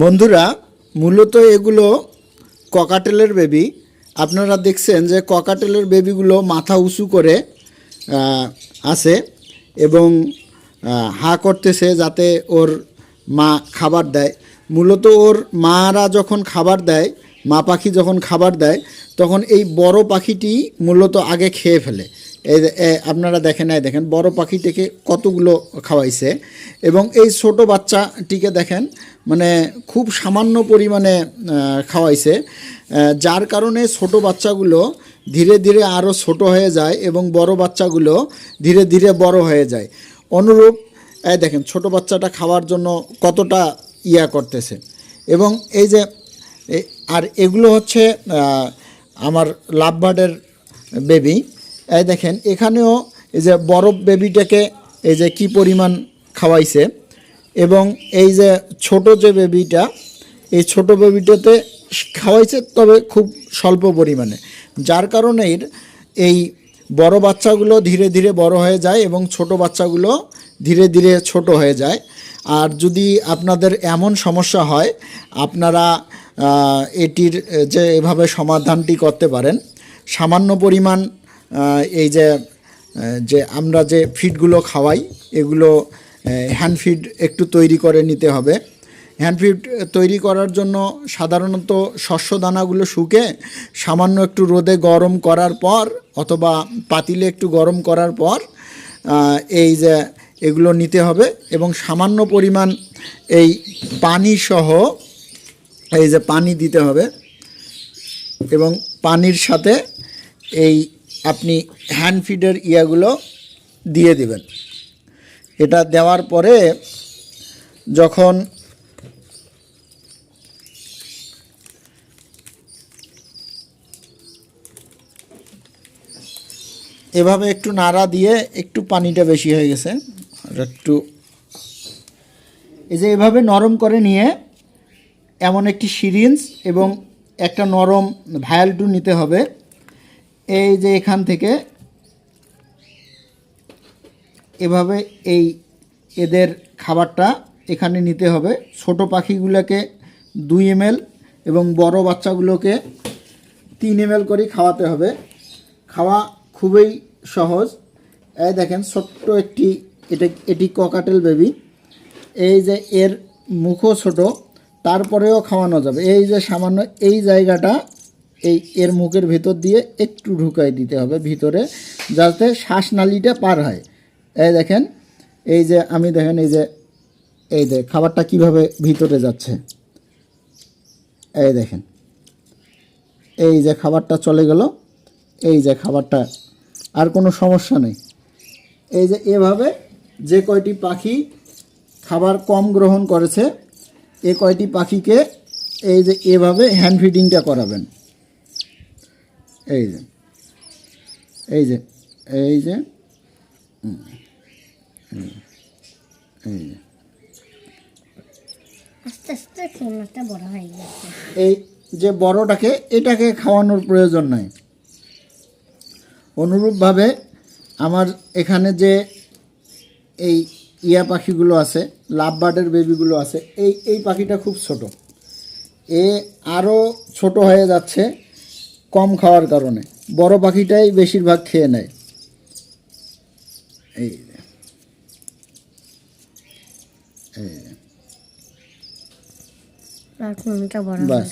বন্ধুরা, মূলত এগুলো ককাটেলের বেবি আপনারা দেখছেন যে ককাটেলের বেবিগুলো মাথা উঁচু করে আছে এবং হা করতেছে যাতে ওর মা খাবার দেয়। মূলত ওর মারা যখন খাবার দেয়, মা পাখি যখন খাবার দেয়, তখন এই বড় পাখিটি মূলত আগে খেয়ে ফেলে। এই আপনারা দেখেন, এই দেখেন, বড় পাখিটিকে কতগুলো খাওয়াইছে। এবং এই ছোট বাচ্চাটিকে দেখেন মানে খুব সামান্য পরিমাণে খাওয়াইছে যার কারণে ছোট বাচ্চাগুলো ধীরে ধীরে আরও ছোট হয়ে যায় এবং বড় বাচ্চাগুলো ধীরে ধীরে বড় হয়ে যায়। অনুরূপ এই দেখেন, ছোট বাচ্চাটা খাওয়ার জন্য কতটা ইয়া করতেছে। এবং এই যে আর এগুলো হচ্ছে আমার লাভবার্ডের বেবি। এই দেখেন, এখানেও এই যে বরফ বেবিটাকে এই যে কি পরিমাণ খাওয়াইছে, এবং এই যে ছোট যে বেবিটা এই ছোট বেবিটাতে খাওয়াইছে তবে খুব স্বল্প পরিমাণে। যার কারণে এই বড় বাচ্চাগুলো ধীরে ধীরে বড় হয়ে যায় এবং ছোট বাচ্চাগুলো ধীরে ধীরে ছোট হয়ে যায়। আর যদি আপনাদের এমন সমস্যা হয়, আপনারা এটির যে এভাবে সমাধানটি করতে পারেন। সামান্য পরিমাণ এই যে যে আমরা যে ফিডগুলো খাওয়াই, এগুলো হ্যান্ড ফিড একটু তৈরি করে নিতে হবে। হ্যান্ড ফিড তৈরি করার জন্য সাধারণত শস্য দানাগুলো শুকে সামান্য একটু রোদে গরম করার পর, অথবা পাতিলে একটু গরম করার পর এই যে এগুলো নিতে হবে এবং সামান্য পরিমাণ এই পানি সহ এই যে পানি দিতে হবে এবং পানির সাথে এই আপনি হ্যান্ড ফিডের ইয়াগুলো দিয়ে দিবেন। এটা দেওয়ার পরে যখন এভাবে একটু নাড়া দিয়ে একটু পানিটা বেশি হয়ে গেছে, আর একটু এই যে এভাবে নরম করে নিয়ে এমন একটি সিরিঞ্জ এবং একটা নরম ভায়ালটু নিতে হবে। এই যে এখান থেকে এভাবে এই এদের খাবারটা এখানে নিতে হবে। ছোট পাখিগুলোকে দুই এম এবং বড় বাচ্চাগুলোকে তিন এম করে খাওয়াতে হবে। খাওয়া খুবই সহজ। এই দেখেন ছোট্ট একটি, এটা, এটি ককাটেল বেবি এই যে এর মুখও ছোট, তারপরেও খাওয়ানো যাবে। এই যে সামান্য এই জায়গাটা এই এর মুখের ভেতর দিয়ে একটু ঢুকাই দিতে হবে, ভিতরে, যাতে শ্বাসনালীটা পার হয়। এই দেখেন, এই যে আমি দেখেন, এই যে এই যে খাবারটা কীভাবে ভিতরে যাচ্ছে। এই দেখেন, এই যে খাবারটা চলে গেল, এই যে খাবারটা, আর কোনো সমস্যা নেই। এই যে এভাবে যে কয়টি পাখি খাবার কম গ্রহণ করেছে, এ কয়টি পাখিকে এই যে এভাবে হ্যান্ড ফিডিংটা করাবেন। এই যে এই যে এই যে এই যে এই যে। বড়টাকে এটাকে খাওয়ানোর প্রয়োজন নাই। অনুরূপভাবে আমার এখানে যে এই ইয়া পাখিগুলো আছে লাভ বার্ডের বেবিগুলো আছে এই এই পাখিটা খুব ছোট। এ আরও ছোট হয়ে যাচ্ছে। কম খাওয়ার কারণে। বড় পাখিটাই বেশিরভাগ খেয়ে নেয়। এই বাস।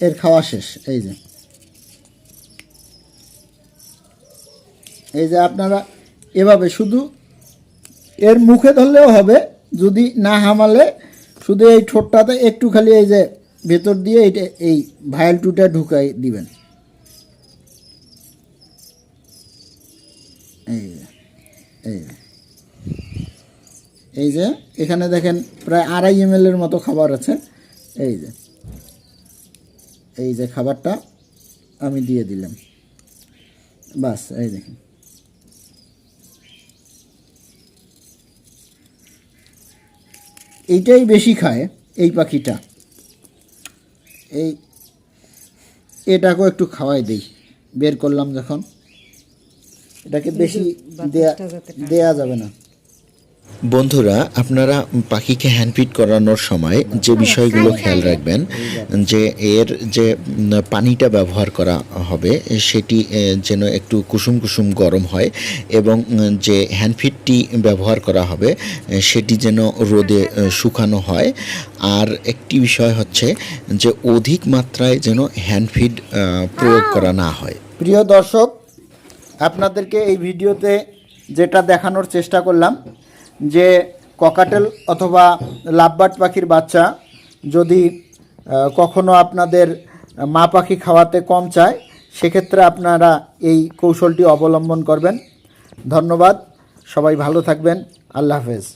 এর খাওয়া শেষ এই যে। এই যে আপনারা এভাবে শুধু এর মুখে ধরলেও হবে যদি না হামালে শুধু এই ঠোঁটটাতে একটু খালি এই যে ভেতর দিয়ে এইটা এই ভায়াল টুটা ঢুকাই দিবেন। এই এই এই যে, এখানে দেখেন প্রায় আড়াই এম এর মতো খাবার আছে। এই যে এই যে খাবারটা আমি দিয়ে দিলাম। বাস, এই দেখেন। এইটাই বেশি খায় এই পাখিটা। এই এটাকেও একটু খাওয়াই দিই। বের করলাম যখন। এটাকে বেশি দেয়া দেয়া যাবে না। বন্ধুরা আপনারা পাখিকে হ্যান্ডফিড করানোর সময় যে বিষয়গুলো খেয়াল রাখবেন যে এর যে পানিটা ব্যবহার করা হবে সেটি যেন একটু কুসুম কুসুম গরম হয় এবং যে হ্যান্ডফিডটি ব্যবহার করা হবে সেটি যেন রোদে শুকানো হয়। আর একটি বিষয় হচ্ছে যে অধিক মাত্রায় যেন হ্যান্ডফিড আহ, প্রয়োগ করা না হয়। প্রিয় দর্শক আপনাদেরকে এই ভিডিওতে যেটা দেখানোর চেষ্টা করলাম যে ককাটেল অথবা লাভবার্ড পাখির বাচ্চা যদি কখনো আপনাদের মা পাখি খাওয়াতে কম চায়, সেক্ষেত্রে আপনারা এই কৌশলটি অবলম্বন করবেন। ধন্যবাদ। সবাই ভালো থাকবেন। আল্লাহ হাফেজ।